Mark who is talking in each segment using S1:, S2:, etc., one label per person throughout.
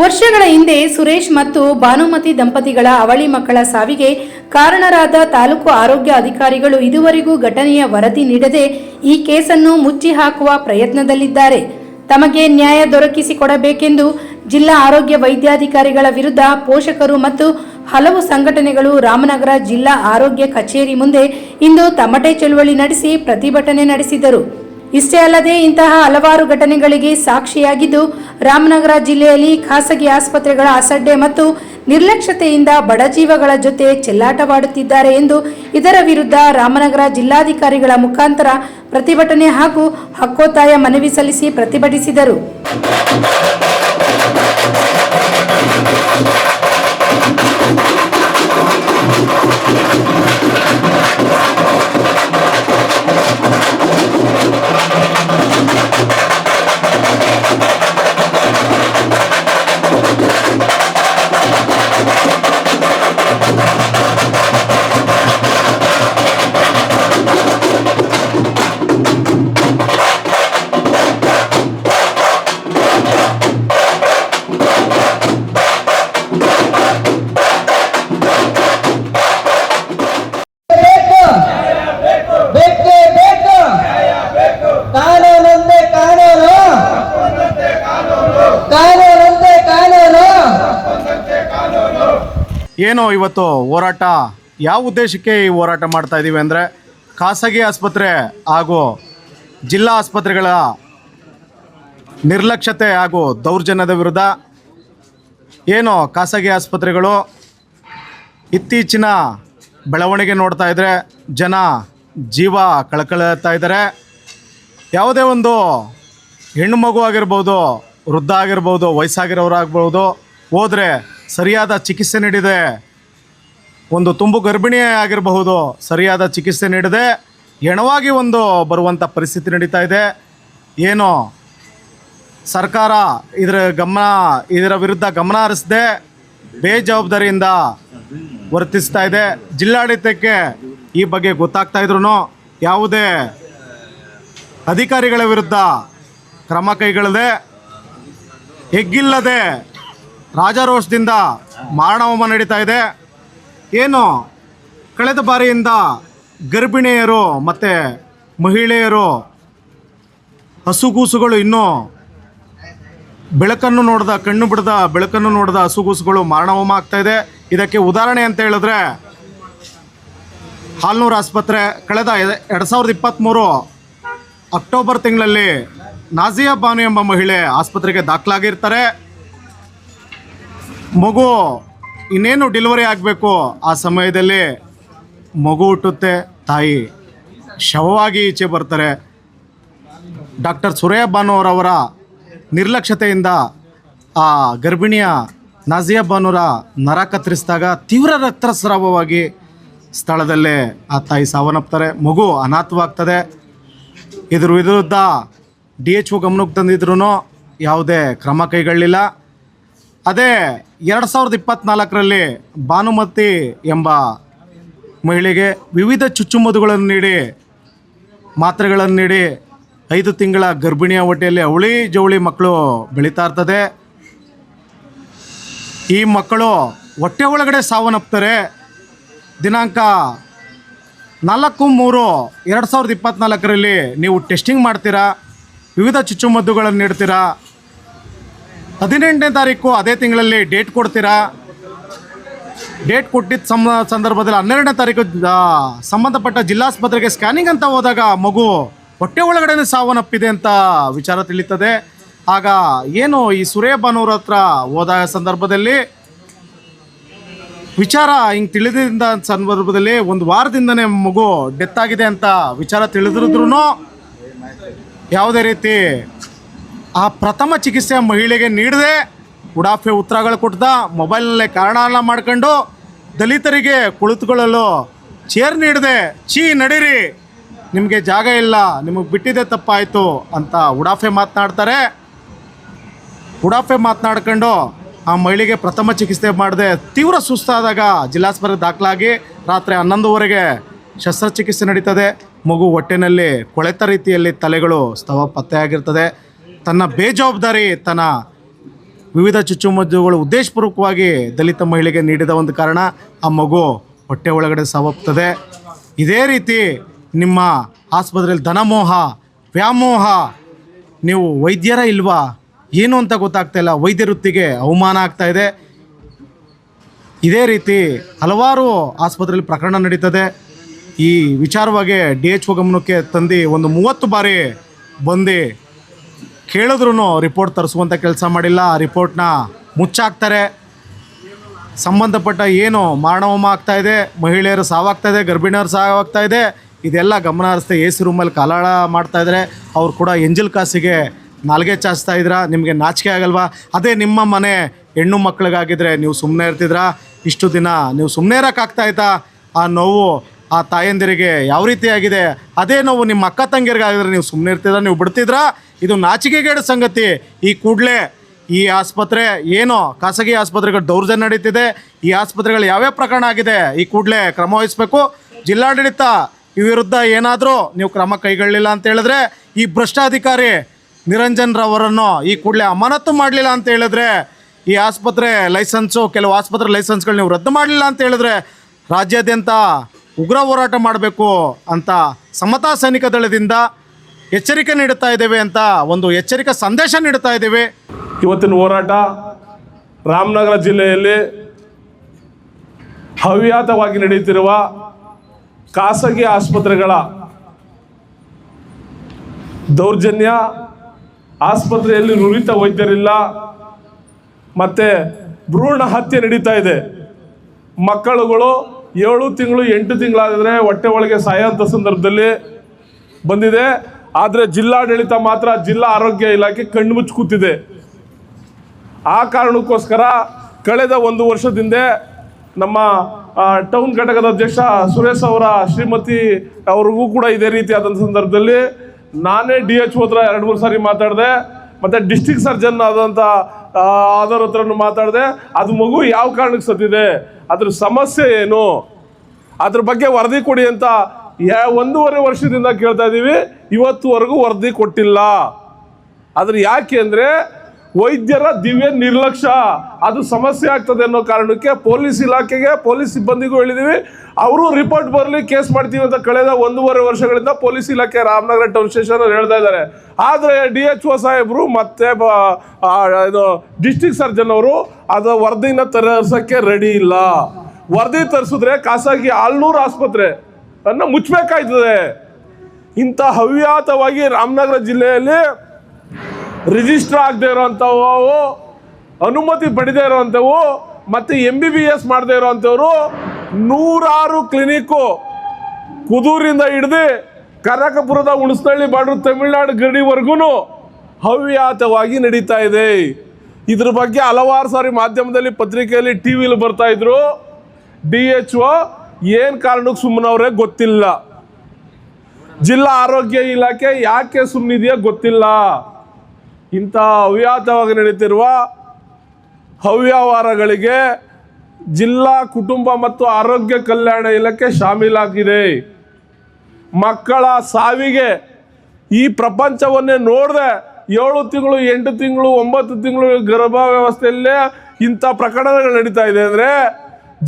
S1: ವರ್ಷಗಳ ಹಿಂದೆ ಸುರೇಶ್ ಮತ್ತು ಭಾನುಮತಿ ದಂಪತಿಗಳ ಅವಳಿ ಮಕ್ಕಳ ಸಾವಿಗೆ ಕಾರಣರಾದ ತಾಲೂಕು ಆರೋಗ್ಯ ಅಧಿಕಾರಿಗಳು ಇದುವರೆಗೂ ಘಟನೆಯ ವರದಿ ನೀಡದೆ ಈ ಕೇಸನ್ನು ಮುಚ್ಚಿ ಹಾಕುವ ಪ್ರಯತ್ನದಲ್ಲಿದ್ದಾರೆ. ತಮಗೆ ನ್ಯಾಯ ದೊರಕಿಸಿಕೊಡಬೇಕೆಂದು ಜಿಲ್ಲಾ ಆರೋಗ್ಯ ವೈದ್ಯಾಧಿಕಾರಿಗಳ ವಿರುದ್ಧ ಪೋಷಕರು ಮತ್ತು ಹಲವು ಸಂಘಟನೆಗಳು ರಾಮನಗರ ಜಿಲ್ಲಾ ಆರೋಗ್ಯ ಕಚೇರಿ ಮುಂದೆ ಇಂದು ತಮಟೆ ಚಳುವಳಿ ನಡೆಸಿ ಪ್ರತಿಭಟನೆ ನಡೆಸಿದರು. ಇಷ್ಟೇ ಅಲ್ಲದೆ ಇಂತಹ ಹಲವಾರು ಘಟನೆಗಳಿಗೆ ಸಾಕ್ಷಿಯಾಗಿದ್ದು ರಾಮನಗರ ಜಿಲ್ಲೆಯಲ್ಲಿ ಖಾಸಗಿ ಆಸ್ಪತ್ರೆಗಳ ಅಸಡ್ಡೆ ಮತ್ತು ನಿರ್ಲಕ್ಷ್ಯತೆಯಿಂದ ಬಡಜೀವಗಳ ಜೊತೆ ಚೆಲ್ಲಾಟವಾಡುತ್ತಿದ್ದಾರೆ ಎಂದು ಇದರ ವಿರುದ್ಧ ರಾಮನಗರ ಜಿಲ್ಲಾಧಿಕಾರಿಗಳ ಮುಖಾಂತರ ಪ್ರತಿಭಟನೆ ಹಾಗೂ ಹಕ್ಕೊತ್ತಾಯ ಮನವಿ ಸಲ್ಲಿಸಿ ಪ್ರತಿಭಟಿಸಿದರು.
S2: ಏನು ಇವತ್ತು ಹೋರಾಟ? ಯಾವ ಉದ್ದೇಶಕ್ಕೆ ಈ ಹೋರಾಟ ಮಾಡ್ತಾ ಇದ್ದೀವಿ ಅಂದರೆ ಖಾಸಗಿ ಆಸ್ಪತ್ರೆ ಹಾಗೂ ಜಿಲ್ಲಾ ಆಸ್ಪತ್ರೆಗಳ ನಿರ್ಲಕ್ಷ್ಯತೆ ಹಾಗೂ ದೌರ್ಜನ್ಯದ ವಿರುದ್ಧ ಏನು ಖಾಸಗಿ ಆಸ್ಪತ್ರೆಗಳು ಇತ್ತೀಚಿನ ಬೆಳವಣಿಗೆ ನೋಡ್ತಾ ಇದ್ದರೆ ಜನ ಜೀವ ಕಳ್ಕೊಳ್ತಾ ಇದ್ದಾರೆ. ಯಾವುದೇ ಒಂದು ಹೆಣ್ಣು ಮಗು ಆಗಿರ್ಬೋದು, ವೃದ್ಧ ಆಗಿರ್ಬೋದು ವಯಸ್ಸಾಗಿರೋರಾಗ್ಬೋದು ಹೋದರೆ ಸರಿಯಾದ ಚಿಕಿತ್ಸೆ ನೀಡಿದೆ. ಒಂದು ತುಂಬು ಗರ್ಭಿಣಿ ಆಗಿರಬಹುದು, ಸರಿಯಾದ ಚಿಕಿತ್ಸೆ ನೀಡದೆ ಹೆಣವಾಗಿ ಒಂದು ಬರುವಂಥ ಪರಿಸ್ಥಿತಿ ನಡೀತಾ ಇದೆ. ಏನು ಸರ್ಕಾರ ಇದರ ಗಮನ, ಇದರ ವಿರುದ್ಧ ಗಮನ ಹರಿಸದೆ ಬೇಜವಾಬ್ದಾರಿಯಿಂದ ವರ್ತಿಸ್ತಾ ಇದೆ. ಜಿಲ್ಲಾಡಳಿತಕ್ಕೆ ಈ ಬಗ್ಗೆ ಗೊತ್ತಾಗ್ತಾ ಇದ್ರು ಯಾವುದೇ ಅಧಿಕಾರಿಗಳ ವಿರುದ್ಧ ಕ್ರಮ ಕೈಗೊಳ್ಳದೆ ಎಗ್ಗಿಲ್ಲದೆ ರಾಜಾರೋಷದಿಂದ ಮಾರಣಹೋಮ ನಡೀತಾ ಇದೆ. ಏನು? ಕಳೆದ ಬಾರಿಯಿಂದ ಗರ್ಭಿಣಿಯರು ಮತ್ತು ಮಹಿಳೆಯರು ಹಸುಗೂಸುಗಳು ಇನ್ನೂ ಬೆಳಕನ್ನು ನೋಡಿದ, ಕಣ್ಣು ಬಿಡದ, ಬೆಳಕನ್ನು ನೋಡ್ದ ಹಸುಗೂಸುಗಳು ಮಾರಣಹೋಮ ಆಗ್ತಾ ಇದೆ. ಇದಕ್ಕೆ ಉದಾಹರಣೆ ಅಂತ ಹೇಳಿದ್ರೆ, ಹಾಲ್ನೂರು ಆಸ್ಪತ್ರೆ ಕಳೆದ ಎರಡು ಸಾವಿರದ ಇಪ್ಪತ್ತ್ಮೂರು ಅಕ್ಟೋಬರ್ ತಿಂಗಳಲ್ಲಿ ನಾಜಿಯಾ ಬಾನು ಎಂಬ ಮಹಿಳೆ ಆಸ್ಪತ್ರೆಗೆ ದಾಖಲಾಗಿರ್ತಾರೆ. ಮಗು, ಇನ್ನೇನು ಡೆಲಿವರಿ ಆಗಬೇಕು? ಆ ಸಮಯದಲ್ಲಿ ಮಗು ಹುಟ್ಟುತ್ತೆ, ತಾಯಿ ಶವವಾಗಿ ಈಚೆ ಬರ್ತಾರೆ. ಡಾಕ್ಟರ್ ಸುರೇಯ ಭಾನುವರವರ ನಿರ್ಲಕ್ಷ್ಯತೆಯಿಂದ ಆ ಗರ್ಭಿಣಿಯ ನಾಜಿಯಾ ಬಾನುರ ನರ ಕತ್ತರಿಸಿದಾಗ ತೀವ್ರ ರಕ್ತಸ್ರಾವವಾಗಿ ಸ್ಥಳದಲ್ಲೇ ಆ ತಾಯಿ ಸಾವನ್ನಪ್ತಾರೆ. ಮಗು ಅನಾಥವಾಗ್ತದೆ. ಇದ್ರ ವಿರುದ್ಧ ಡಿ ಎಚ್ ಒ ಗಮನಕ್ಕೆ ತಂದಿದ್ರು ಯಾವುದೇ ಕ್ರಮ ಕೈಗೊಳ್ಳಲಿಲ್ಲ ಅದೇ ಎರಡು ಸಾವಿರದ ಇಪ್ಪತ್ತ್ನಾಲ್ಕರಲ್ಲಿ ಭಾನುಮತಿ ಎಂಬ ಮಹಿಳೆಗೆ ವಿವಿಧ ಚುಚ್ಚುಮದ್ದುಗಳನ್ನು ನೀಡಿ, ಮಾತ್ರೆಗಳನ್ನು ನೀಡಿ ಐದು ತಿಂಗಳ ಗರ್ಭಿಣಿಯ ಹೊಟ್ಟೆಯಲ್ಲಿ ಅವಳಿ ಜವಳಿ ಮಕ್ಕಳು ಬೆಳೀತಾ ಇರ್ತದೆ. ಈ ಮಕ್ಕಳು ಹೊಟ್ಟೆ ಒಳಗಡೆ ಸಾವನ್ನಪ್ತಾರೆ. ದಿನಾಂಕ ನಾಲ್ಕು ಮೂರು ಎರಡು ಸಾವಿರದ ಇಪ್ಪತ್ತ್ನಾಲ್ಕರಲ್ಲಿ ನೀವು ಟೆಸ್ಟಿಂಗ್ ಮಾಡ್ತೀರಾ, ವಿವಿಧ ಚುಚ್ಚುಮದ್ದುಗಳನ್ನು ನೀಡ್ತೀರಾ ಹದಿನೆಂಟನೇ ತಾರೀಕು ಅದೇ ತಿಂಗಳಲ್ಲಿ ಡೇಟ್ ಕೊಡ್ತೀರಾ? ಡೇಟ್ ಕೊಟ್ಟಿದ್ದ ಸಮ ಸಂದರ್ಭದಲ್ಲಿ ಹನ್ನೆರಡನೇ ತಾರೀಕು ಸಂಬಂಧಪಟ್ಟ ಜಿಲ್ಲಾಸ್ಪತ್ರೆಗೆ ಸ್ಕ್ಯಾನಿಂಗ್ ಅಂತ ಹೋದಾಗ ಮಗು ಹೊಟ್ಟೆ ಒಳಗಡೆ ಸಾವನ್ನಪ್ಪಿದೆ ಅಂತ ವಿಚಾರ ತಿಳಿತದೆ. ಆಗ ಏನು ಈ ಸುರೇಬಾನೂರ ಹತ್ರ ಹೋದ ಸಂದರ್ಭದಲ್ಲಿ ವಿಚಾರ ಹಿಂಗೆ ತಿಳಿದಿದ್ದ ಸಂದರ್ಭದಲ್ಲಿ ಒಂದು ವಾರದಿಂದನೇ ಮಗು ಡೆತ್ ಆಗಿದೆ ಅಂತ ವಿಚಾರ ತಿಳಿದಿರಿದ್ರು ಯಾವುದೇ ರೀತಿ ಆ ಪ್ರಥಮ ಚಿಕಿತ್ಸೆ ಮಹಿಳೆಗೆ ನೀಡದೆ ಉಡಾಫೆ ಉತ್ತರಗಳು ಕೊಟ್ಟ ಮೊಬೈಲ್ನಲ್ಲೇ ಕಾರಣ ಮಾಡ್ಕೊಂಡು ದಲಿತರಿಗೆ ಕುಳಿತುಕೊಳ್ಳಲು ಚೇರ್ ನೀಡದೆ ಚೀ ನಡೀರಿ, ನಿಮಗೆ ಜಾಗ ಇಲ್ಲ, ನಿಮಗೆ ಬಿಟ್ಟಿದೆ ತಪ್ಪಾಯಿತು ಅಂತ ಉಡಾಫೆ ಮಾತನಾಡ್ತಾರೆ. ಉಡಾಫೆ ಮಾತನಾಡ್ಕೊಂಡು ಆ ಮಹಿಳೆಗೆ ಪ್ರಥಮ ಚಿಕಿತ್ಸೆ ಮಾಡದೆ ತೀವ್ರ ಸುಸ್ತಾದಾಗ ಜಿಲ್ಲಾಸ್ಪತ್ರೆಗೆ ದಾಖಲಾಗಿ ರಾತ್ರಿ ಹನ್ನೊಂದುವರೆಗೆ ಶಸ್ತ್ರಚಿಕಿತ್ಸೆ ನಡೀತದೆ. ಮಗು ಹೊಟ್ಟೆನಲ್ಲಿ ಕೊಳೆತ ರೀತಿಯಲ್ಲಿ ತಲೆಗಳು ಸ್ತವ ಪತ್ತೆಯಾಗಿರ್ತದೆ ತನ್ನ ಬೇಜವಾಬ್ದಾರಿ, ತನ್ನ ವಿವಿಧ ಚುಚ್ಚುಮದ್ದುಗಳು ಉದ್ದೇಶಪೂರ್ವಕವಾಗಿ ದಲಿತ ಮಹಿಳೆಗೆ ನೀಡಿದ ಒಂದು ಕಾರಣ, ಆ ಮಗು ಹೊಟ್ಟೆ ಒಳಗಡೆ ಸಾವಪ್ತದೆ. ಇದೇ ರೀತಿ ನಿಮ್ಮ ಆಸ್ಪತ್ರೆಯಲ್ಲಿ ಧನಮೋಹ, ವ್ಯಾಮೋಹ, ನೀವು ವೈದ್ಯರ ಇಲ್ವಾ? ಏನು ಅಂತ ಗೊತ್ತಾಗ್ತಾ ಇಲ್ಲ. ವೈದ್ಯ ವೃತ್ತಿಗೆ ಅವಮಾನ ಆಗ್ತಾ ಇದೆ. ಇದೇ ರೀತಿ ಹಲವಾರು ಆಸ್ಪತ್ರೆಯಲ್ಲಿ ಪ್ರಕರಣ ನಡೀತದೆ. ಈ ವಿಚಾರವಾಗಿ ಡಿ ಎಚ್ ಒ ಗಮನಕ್ಕೆ ತಂದು ಒಂದು ಮೂವತ್ತು ಬಾರಿ ಬಂದು ಕೇಳಿದ್ರು ರಿಪೋರ್ಟ್ ತರಿಸುವಂಥ ಕೆಲಸ ಮಾಡಿಲ್ಲ, ಆ ರಿಪೋರ್ಟ್ನ ಮುಚ್ಚಾಕ್ತಾರೆ. ಸಂಬಂಧಪಟ್ಟ ಏನು ಮಾರಣಹೋಮ ಆಗ್ತಾ ಇದೆ, ಮಹಿಳೆಯರು ಸಾವಾಗ್ತಾ ಇದೆ, ಗರ್ಭಿಣಿಯರು ಸಾವಾಗ್ತಾ ಇದೆ, ಇದೆಲ್ಲ ಗಮನ ಹರಿಸ್ತೆ ಎ ಸಿ ರೂಮಲ್ಲಿ ಕಾಲಾಳ ಮಾಡ್ತಾ ಇದ್ದಾರೆ ಅವ್ರು ಕೂಡ ಎಂಜಲ್ ಕಾಸಿಗೆ ನಾಲ್ಗೆ ಚಾಚ್ತಾ ಇದ್ರಾ, ನಿಮಗೆ ನಾಚಿಕೆ ಆಗಲ್ವಾ? ಅದೇ ನಿಮ್ಮ ಮನೆ ಹೆಣ್ಣು ಮಕ್ಕಳಿಗಾಗಿದ್ರೆ ನೀವು ಸುಮ್ಮನೆ ಇರ್ತಿದ್ರಾ? ಇಷ್ಟು ದಿನ ನೀವು ಸುಮ್ಮನೆ ಇರೋಕ್ಕಾಗ್ತಾಯ್ತಾ ಆ ನೋವು ಆ ತಾಯಂದಿರಿಗೆ ಯಾವ ರೀತಿ ಆಗಿದೆ ಅದೇ ನೋವು ನಿಮ್ಮ ಅಕ್ಕ ತಂಗಿಯರಿಗಾಗಿದ್ರೆ ನೀವು ಸುಮ್ಮನೆ ಇರ್ತಿದ್ರ ನೀವು ಬಿಡ್ತಿದ್ರಾ? ಇದು ನಾಚಿಕೆಗೇಡ ಸಂಗತಿ. ಈ ಕೂಡಲೇ ಈ ಆಸ್ಪತ್ರೆ ಏನು ಖಾಸಗಿ ಆಸ್ಪತ್ರೆಗಳು ದೌರ್ಜನ್ಯ ನಡೀತಿದೆ. ಈ ಆಸ್ಪತ್ರೆಗಳು ಯಾವ್ಯಾವ ಪ್ರಕರಣ ಆಗಿದೆ? ಈ ಕೂಡಲೇ ಕ್ರಮ ವಹಿಸಬೇಕು. ಜಿಲ್ಲಾಡಳಿತ ಈ ವಿರುದ್ಧ ಏನಾದರೂ ನೀವು ಕ್ರಮ ಕೈಗೊಳ್ಳಲಿಲ್ಲ ಅಂತ ಹೇಳಿದ್ರೆ ಈ ಭ್ರಷ್ಟಾಧಿಕಾರಿ ನಿರಂಜನ್ ರವರನ್ನು ಈ ಕೂಡಲೇ ಅಮಾನತು ಮಾಡಲಿಲ್ಲ ಅಂತ ಹೇಳಿದ್ರೆ ಈ ಆಸ್ಪತ್ರೆ ಲೈಸೆನ್ಸು, ಕೆಲವು ಆಸ್ಪತ್ರೆ ಲೈಸೆನ್ಸ್ಗಳು ನೀವು ರದ್ದು ಮಾಡಲಿಲ್ಲ ಅಂತ ಹೇಳಿದ್ರೆ ರಾಜ್ಯಾದ್ಯಂತ ಉಗ್ರ ಹೋರಾಟ ಮಾಡಬೇಕು ಅಂತ ಸಮತಾ ಸೈನಿಕ ದಳದಿಂದ ಎಚ್ಚರಿಕೆ ನೀಡುತ್ತಾ ಇದ್ದೇವೆ ಅಂತ ಒಂದು ಎಚ್ಚರಿಕೆ ಸಂದೇಶ ನೀಡುತ್ತಾ ಇದ್ದೇವೆ.
S3: ಇವತ್ತಿನ ಹೋರಾಟ ರಾಮನಗರ ಜಿಲ್ಲೆಯಲ್ಲಿ ಹವ್ಯಾತವಾಗಿ ನಡೆಯುತ್ತಿರುವ ಖಾಸಗಿ ಆಸ್ಪತ್ರೆಗಳ ದೌರ್ಜನ್ಯ, ಆಸ್ಪತ್ರೆಯಲ್ಲಿ ನುರಿತ ವೈದ್ಯರಿಲ್ಲ, ಮತ್ತು ಭ್ರೂಣ ಹತ್ಯೆ ನಡೀತಾ ಇದೆ. ಮಕ್ಕಳುಗಳು ಏಳು ತಿಂಗಳು, ಎಂಟು ತಿಂಗಳಾದರೆ ಹೊಟ್ಟೆ ಒಳಗೆ ಸಾಯೋಂಥ ಸಂದರ್ಭದಲ್ಲಿ ಬಂದಿದೆ. ಆದರೆ ಜಿಲ್ಲಾಡಳಿತ ಮಾತ್ರ ಜಿಲ್ಲಾ ಆರೋಗ್ಯ ಇಲಾಖೆ ಕಣ್ಣು ಮುಚ್ಚಿ ಕೂತಿದೆ. ಆ ಕಾರಣಕ್ಕೋಸ್ಕರ ಕಳೆದ ಒಂದು ವರ್ಷದಿಂದ ನಮ್ಮ ಟೌನ್ ಘಟಕದ ಅಧ್ಯಕ್ಷ ಸುರೇಶ್ ಅವರ ಶ್ರೀಮತಿ ಅವ್ರಿಗೂ ಕೂಡ ಇದೇ ರೀತಿಯಾದಂಥ ಸಂದರ್ಭದಲ್ಲಿ ನಾನೇ ಡಿ ಎಚ್ ಹತ್ರ ಎರಡು, ಮೂರು ಸಾರಿ ಮಾತಾಡಿದೆ, ಮತ್ತು ಡಿಸ್ಟಿಕ್ ಸರ್ಜನ್ ಆದಂಥ ಹತ್ರ ಹತ್ರನೂ ಮಾತಾಡಿದೆ. ಅದು ಮಗು ಯಾವ ಕಾರಣಕ್ಕೆ ಸತ್ತಿದೆ? ಅದ್ರ ಸಮಸ್ಯೆ ಏನು? ಅದ್ರ ಬಗ್ಗೆ ವರದಿ ಕೊಡಿ ಅಂತ ಯಾ, ಒಂದೂವರೆ ವರ್ಷದಿಂದ ಕೇಳ್ತಾ ಇದ್ದೀವಿ. ಇವತ್ತುವರೆಗೂ ವರದಿ ಕೊಟ್ಟಿಲ್ಲ. ಆದ್ರೆ ಯಾಕೆ ಅಂದ್ರೆ ವೈದ್ಯರ ದಿವ್ಯ ನಿರ್ಲಕ್ಷ್ಯ. ಅದು ಸಮಸ್ಯೆ ಆಗ್ತದೆ ಅನ್ನೋ ಕಾರಣಕ್ಕೆ ಪೊಲೀಸ್ ಇಲಾಖೆಗೆ, ಪೊಲೀಸ್ ಸಿಬ್ಬಂದಿಗೂ ಹೇಳಿದ್ದೀವಿ ಅವರು ರಿಪೋರ್ಟ್ ಬರಲಿ, ಕೇಸ್ ಮಾಡ್ತೀವಿ ಅಂತ ಕಳೆದ ಒಂದೂವರೆ ವರ್ಷಗಳಿಂದ ಪೊಲೀಸ್ ಇಲಾಖೆ ರಾಮನಗರ ಟೌನ್ ಸ್ಟೇಷನ್ ಹೇಳ್ತಾ ಇದ್ದಾರೆ. ಆದರೆ ಡಿ ಎಚ್ ಒ ಸಾಹೇಬರು ಮತ್ತೆ ಇದು ಡಿಸ್ಟಿಕ್ ಸರ್ಜನ್ ಅವರು ಅದು ವರದಿನ ತರಿಸೋಕ್ಕೆ ರೆಡಿ ಇಲ್ಲ. ವರದಿ ತರಿಸಿದ್ರೆ ಖಾಸಗಿ ಆಲ್ನೂರು ಆಸ್ಪತ್ರೆ ಅನ್ನ ಮುಚ್ಚಬೇಕಾಯ್ತದೆ ಇಂಥ ಹವ್ಯಾತವಾಗಿ ರಾಮನಗರ ಜಿಲ್ಲೆಯಲ್ಲಿ ರಿಜಿಸ್ಟರ್ ಆಗದೆ ಇರೋವಂಥವು ಅನುಮತಿ ಪಡೆದೇ ಇರೋವಂಥವು ಮತ್ತು ಎಂ ಬಿ ಬಿ ಎಸ್ ಮಾಡದೇ ಇರೋವಂಥವ್ರು ನೂರಾರು ಕ್ಲಿನಿಕ್ಕು ಕುದೂರಿಂದ ಹಿಡ್ದು ಕನಕಪುರದ ಉಣಸ್ನಳ್ಳಿ ಬಾಡ್ರು ತಮಿಳ್ನಾಡು ಗಡಿವರೆಗೂ ಹವ್ಯಾತವಾಗಿ ನಡೀತಾ ಇದೆ. ಇದ್ರ ಬಗ್ಗೆ ಹಲವಾರು ಸಾರಿ ಮಾಧ್ಯಮದಲ್ಲಿ ಪತ್ರಿಕೆಯಲ್ಲಿ ಟಿ ವಿಲಿ ಬರ್ತಾಯಿದ್ರು ಡಿ ಎಚ್ ಒ ಏನು ಕಾರಣಕ್ಕೆ ಸುಮ್ಮನವ್ರೆ ಗೊತ್ತಿಲ್ಲ. ಜಿಲ್ಲಾ ಆರೋಗ್ಯ ಇಲಾಖೆ ಯಾಕೆ ಸುಮ್ಮನಿದೆಯಾ ಗೊತ್ತಿಲ್ಲ. ಇಂಥ ಅವ್ಯಾತವಾಗಿ ನಡೀತಿರುವ ಹವ್ಯವಹಾರಗಳಿಗೆ ಜಿಲ್ಲಾ ಕುಟುಂಬ ಮತ್ತು ಆರೋಗ್ಯ ಕಲ್ಯಾಣ ಇಲಾಖೆ ಶಾಮೀಲಾಗಿದೆ. ಮಕ್ಕಳ ಸಾವಿಗೆ ಈ ಪ್ರಪಂಚವನ್ನೇ ನೋಡದೆ ಏಳು ತಿಂಗಳು, ಎಂಟು ತಿಂಗಳು, ಒಂಬತ್ತು ತಿಂಗಳು ಗರ್ಭ ವ್ಯವಸ್ಥೆಯಲ್ಲೇ ಇಂಥ ಪ್ರಕರಣಗಳು ನಡೀತಾ ಇದೆ ಅಂದರೆ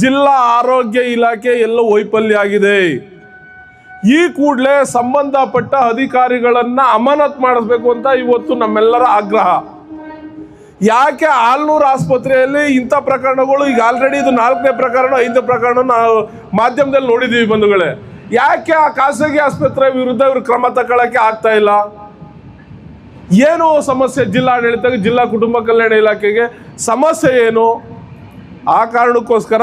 S3: ಜಿಲ್ಲಾ ಆರೋಗ್ಯ ಇಲಾಖೆ ಎಲ್ಲ ವೈಫಲ್ಯ ಆಗಿದೆ. ಈ ಕೂಡಲೇ ಸಂಬಂಧಪಟ್ಟ ಅಧಿಕಾರಿಗಳನ್ನ ಅಮಾನತ್ ಮಾಡಿಸ್ಬೇಕು ಅಂತ ಇವತ್ತು ನಮ್ಮೆಲ್ಲರ ಆಗ್ರಹ. ಯಾಕೆ ಆಲ್ನೂರು ಆಸ್ಪತ್ರೆಯಲ್ಲಿ ಇಂಥ ಪ್ರಕರಣಗಳು, ಈಗ ಆಲ್ರೆಡಿ ಇದು ನಾಲ್ಕನೇ ಪ್ರಕರಣ, ಐದನೇ ಪ್ರಕರಣ ನಾವು ಮಾಧ್ಯಮದಲ್ಲಿ ನೋಡಿದ್ದೀವಿ ಬಂಧುಗಳೇ. ಯಾಕೆ ಆ ಖಾಸಗಿ ಆಸ್ಪತ್ರೆ ವಿರುದ್ಧ ಇವರು ಕ್ರಮ ತಗೊಳ್ಳೋಕ್ಕೆ ಆಗ್ತಾ ಇಲ್ಲ? ಏನು ಸಮಸ್ಯೆ ಜಿಲ್ಲಾಡಳಿತ ಜಿಲ್ಲಾ ಕುಟುಂಬ ಕಲ್ಯಾಣ ಇಲಾಖೆಗೆ? ಸಮಸ್ಯೆ ಏನು? ಆ ಕಾರಣಕ್ಕೋಸ್ಕರ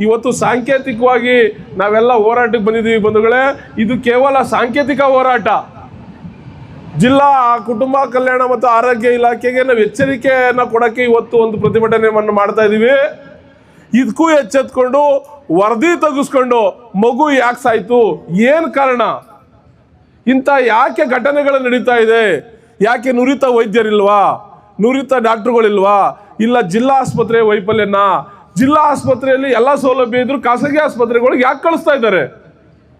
S3: ಇವತ್ತು ಸಾಂಕೇತಿಕವಾಗಿ ನಾವೆಲ್ಲ ಹೋರಾಟಕ್ಕೆ ಬಂದಿದ್ದೀವಿ ಬಂಧುಗಳೇ. ಇದು ಕೇವಲ ಸಾಂಕೇತಿಕ ಹೋರಾಟ. ಜಿಲ್ಲಾ, ಕುಟುಂಬ ಕಲ್ಯಾಣ ಮತ್ತು ಆರೋಗ್ಯ ಇಲಾಖೆಗೆ ನಾವು ಎಚ್ಚರಿಕೆಯನ್ನು ಕೊಡೋಕ್ಕೆ ಇವತ್ತು ಒಂದು ಪ್ರತಿಭಟನೆಯನ್ನು ಮಾಡ್ತಾ ಇದ್ದೀವಿ. ಇದಕ್ಕೂ ಎಚ್ಚೆತ್ಕೊಂಡು ವರದಿ ತೆಗೆಸ್ಕೊಂಡು ಮಗು ಯಾಕೆ ಸಾಯ್ತು? ಏನು ಕಾರಣ? ಇಂಥ ಯಾಕೆ ಘಟನೆಗಳು ನಡೀತಾ ಇದೆ? ಯಾಕೆ ನುರಿತ ವೈದ್ಯರಿಲ್ವಾ? ನುರಿತ ಡಾಕ್ಟ್ರುಗಳಿಲ್ವಾ? ಇಲ್ಲ ಜಿಲ್ಲಾ ಆಸ್ಪತ್ರೆ ವೈಫಲ್ಯನ ಜಿಲ್ಲಾ ಆಸ್ಪತ್ರೆಯಲ್ಲಿ ಎಲ್ಲ ಸೌಲಭ್ಯ ಇದ್ರು ಖಾಸಗಿ ಆಸ್ಪತ್ರೆಗಳಿಗೆ ಯಾಕೆ ಕಳಿಸ್ತಾ ಇದ್ದಾರೆ?